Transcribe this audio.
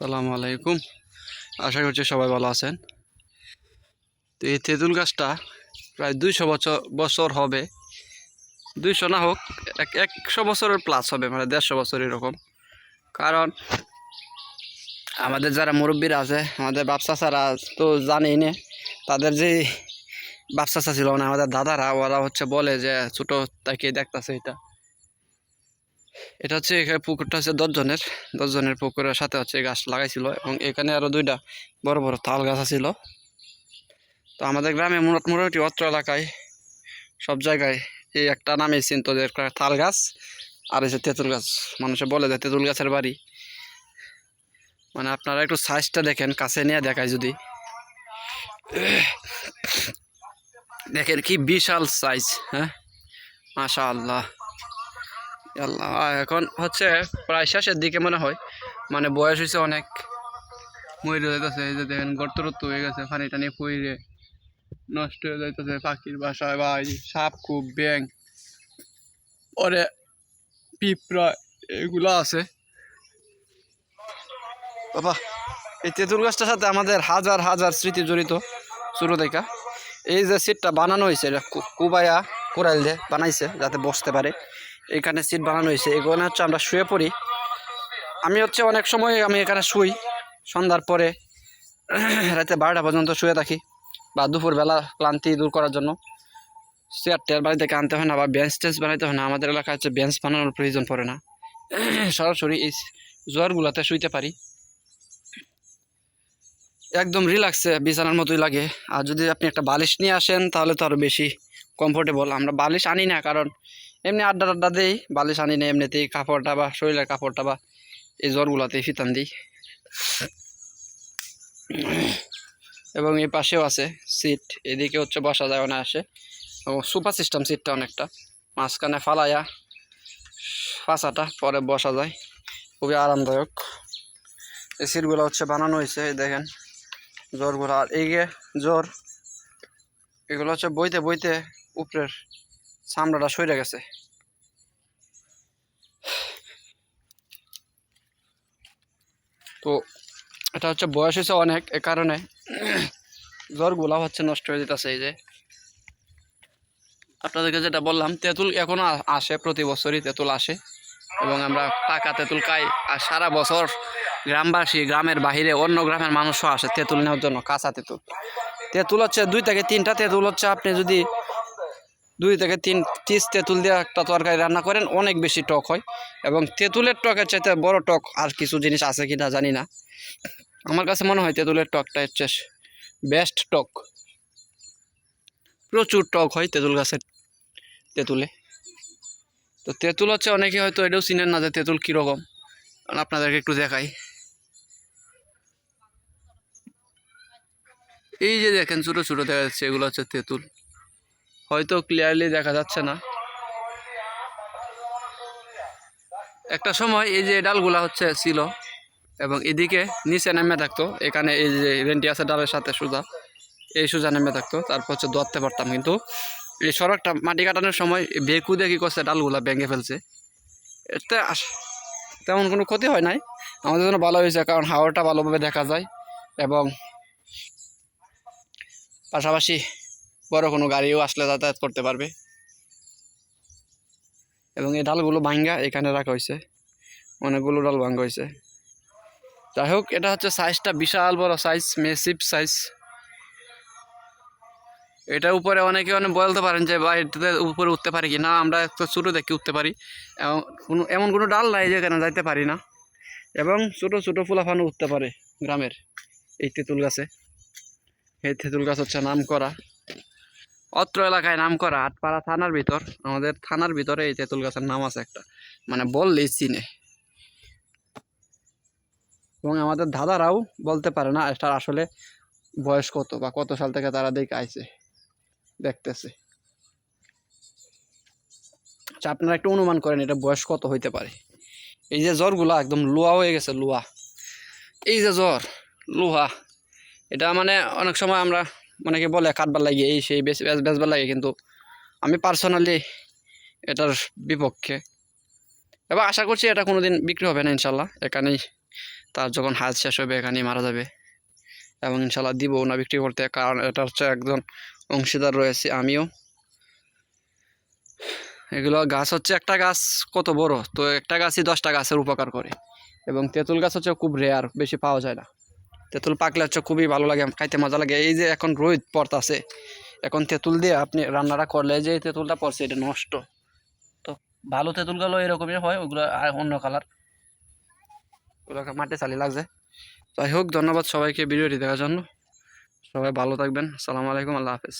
সালামু আলাইকুম। আশা করছি সবাই ভালো আছেন। তো এই তেঁতুল গাছটা প্রায় দুইশো বছর বছর হবে। দুইশো না হোক, এক একশো বছরের প্লাস হবে মানে দেড়শো বছর এরকম। কারণ আমাদের যারা মুরব্বীরা আছে, আমাদের বাপসা ছাড়া তো জানেই না, তাদের যে বাপসা ছিল না আমাদের দাদারা, ওরা হচ্ছে বলে যে ছোটো তাকে দেখতাছে এটা। এটা হচ্ছে এখানে পুকুরটা হচ্ছে দশজনের দশজনের পুকুরের সাথে হচ্ছে গাছ লাগাইছিল এবং এখানে আরও দুইটা বড় বড় তাল গাছ ছিল তো আমাদের গ্রামে মোট মোটামুটি অত্র এলাকায় সব জায়গায় এই একটা নামে চিন্ত যে তাল গাছ আর হচ্ছে তেঁতুল গাছ। মানুষে বলে যে তেঁতুল গাছের বাড়ি। মানে আপনারা একটু সাইজটা দেখেন, কাছে নিয়ে দেখায় যদি। দেখেন কি বিশাল সাইজ হ্যাঁ? মাশা আল্লাহ এখন হচ্ছে প্রায় শেষের দিকে মনে হয়। মানে বয়স হয়েছে অনেক। মরে যাইতেছে, এই যে দেখেন গর্ত রত্ত হয়ে গেছে, পানি টানি পইরে নষ্ট হয়ে যাইতেছে পাখির বাসায়। বা এই সাপ খুব ব্যাং। পরে পিঁপড়া এগুলো আছে। বাবা, এই তেঁতুল গাছটার সাথে আমাদের হাজার হাজার স্মৃতি জড়িত। শুরু দেখা। এই যে সিটটা বানানো হয়েছে এটা কুবায়া। কোরাইল দিয়ে বানাইছে যাতে বসতে পারে। এখানে সিট বানানো হয়েছে। এখানে হচ্ছে আমরা শুয়ে পড়ি। আমি হচ্ছে অনেক সময় আমি এখানে শুই। সন্ধ্যার পরে রাতে বারোটা পর্যন্ত শুয়ে থাকি বা দুপুরবেলা ক্লান্তি দূর করার জন্য। চেয়ার টেয়ার বাড়ি থেকে আনতে হয় না বা বেঞ্চ টেঞ্চ বানাইতে হয় না। আমাদের এলাকায় হচ্ছে বেঞ্চ বানানোর প্রয়োজন পড়ে না। সরাসরি এই জ্বরগুলোতে শুইতে পারি। একদম রিল্যাক্সে বিছানার মতোই লাগে। আর যদি আপনি একটা বালিশ নিয়ে আসেন তাহলে তো আরও বেশি কমফোর্টেবল আমরা বালিশ আনি না, কারণ এমনি আড্ডা আড্ডা দিই, বালিশ আনি না, এমনিতেই কাপড়টা বা শরীরের কাপড়টা বা এই জ্বরগুলোতেই ফিতান দিই। এবং এই পাশেও আছে সিট এদিকে হচ্ছে বসা যায় না আসে এবং সুপার সিস্টেম সিটটা অনেকটা। মাঝখানে ফালাইয়া ফাঁসাটা, পরে বসা যায়। খুবই আরামদায়ক। এই সিটগুলো হচ্ছে বানানো হয়েছে, এই দেখেন। জ্বরগুলো, আর এই জ্বর, এগুলো হচ্ছে বইতে বইতে উপরের চামড়াটা সরে গেছে। তো এটা হচ্ছে বয়স হয়েছে অনেক, এ কারণে জ্বরগুলা হচ্ছে নষ্ট হয়ে যেতেছে এই যে। আপনাদেরকে যেটা বললাম, তেঁতুল এখনও আসে প্রতি বছরই, তেঁতুল আসে। এবং আমরা পাকা তেঁতুল খাই, আর সারা বছর গ্রামবাসী, গ্রামের বাহিরে অন্য গ্রামের মানুষও আসে তেঁতুল নেওয়ার জন্য, কাঁচা তেঁতুল। তেঁতুল হচ্ছে দুই থেকে তিনটা তেঁতুল হচ্ছে, আপনি যদি দুই থেকে তিন তিস তেঁতুল দিয়ে একটা তরকারি রান্না করেন, অনেক বেশি টক হয়। এবং তেঁতুলের টকের চাইতে বড় টক আর কিছু জিনিস আছে কি না জানি না। আমার কাছে মনে হয় তেঁতুলের টকটা হচ্ছে বেস্ট টক। প্রচুর টক হয় তেঁতুল গাছের তেঁতুলে। তো তেঁতুল হচ্ছে অনেকে হয়তো এটাও চিনেন না যে তেঁতুল কীরকম। আপনাদেরকে একটু দেখাই। এই যে দেখেন ছোটো ছোটো দেখা যাচ্ছে, এগুলো হচ্ছে তেঁতুল। হয়তো ক্লিয়ারলি দেখা যাচ্ছে না। একটা সময় এই যে ডালগুলা হচ্ছে ছিল এবং এদিকে নিচে নেমে থাকতো, এখানে এই যে রেন্টি আছে ডালের সাথে সোজা, এই সোজা নেমে থাকতো, তারপর হচ্ছে ধরতে পারতাম কিন্তু এই সড়কটা মাটি কাটানোর সময় বেকু কী করছে ডালগুলা ভেঙে ফেলছে। এতে তেমন কোনো ক্ষতি হয় নাই। আমাদের জন্য ভালো হয়েছে কারণ হাওয়াটা ভালোভাবে দেখা যায় এবং পাশাপাশি বড় কোনো গাড়িও আসলে যাতায়াত করতে পারবে। এবং এই ডালগুলো ভাঙ্গা এখানে রাখা হয়েছে। অনেকগুলো ডাল ভাঙ্গা হয়েছে। যাই হোক, এটা হচ্ছে সাইজটা বিশাল বড় সাইজ মেসিভ সাইজ এটা উপরে অনেকে অনেক বলতে পারেন যে বা এটাতে উপরে উঠতে পারি কি? না, আমরা একটু ছোটো দেখে উঠতে পারি। এবং কোনো, এমন কোনো ডাল নাই যেখানে যাইতে পারি না। এবং ছোটো ছোটো ফুলাফানো উঠতে পারে গ্রামের এই তেঁতুল গাছে। এই তেঁতুল গাছ হচ্ছে নাম করা অত্র এলাকায় নাম করা আটপাড়া থানার ভিতর, আমাদের থানার ভিতরে এই তেঁতুল গাছের নাম আছে একটা মানে বললেই চিনে। এবং আমাদের দাদারাও বলতে পারে না এটার আসলে বয়স কত বা কত সাল থেকে তারা দেখে আইছে, দেখতেছে। আচ্ছা আপনারা একটু অনুমান করেন এটা বয়স কত হইতে পারে। এই যে জ্বরগুলা একদম লোহা হয়ে গেছে লোহা এই যে জ্বর, লোহা, এটা মানে অনেক সময় আমরা অনেকে বলে, কাটবার লাগে, এই সেই বেশ বেচবার লাগে, কিন্তু আমি পার্সোনালি এটার বিপক্ষে। এবং আশা করছি এটা কোনো দিন বিক্রি হবে না, ইনশাল্লাহ। এখানেই তার যখন হাজ শেষ হবে, এখানেই মারা যাবে। এবং ইনশাল্লাহ দিব না বিক্রি করতে, কারণ এটা হচ্ছে একজন অংশীদার রয়েছে, আমিও। এগুলো গাছ হচ্ছে একটা গাছ কত বড়, তো একটা গাছই দশটা গাছের উপকার করে। এবং তেঁতুল গাছ হচ্ছে খুব রেয়ার বেশি পাওয়া যায় না। তেঁতুল পাকলে হচ্ছে খুবই ভালো লাগে, খাইতে মজা লাগে। এই যে এখন রোহিত পড়তাছে এখন তেঁতুল দিয়ে আপনি রান্নাটা করলে যে তেঁতুলটা পড়ছে এটা নষ্ট। তো ভালো তেঁতুলগুলো এরকমই হয়, ওগুলো আর অন্য কালার ওগুলোকে মাঠে চালিয়ে লাগছে। যাই হোক, ধন্যবাদ সবাইকে ভিডিওটি দেখার জন্য। সবাই ভালো থাকবেন। আসসালামু আলাইকুম, আল্লাহ হাফেজ।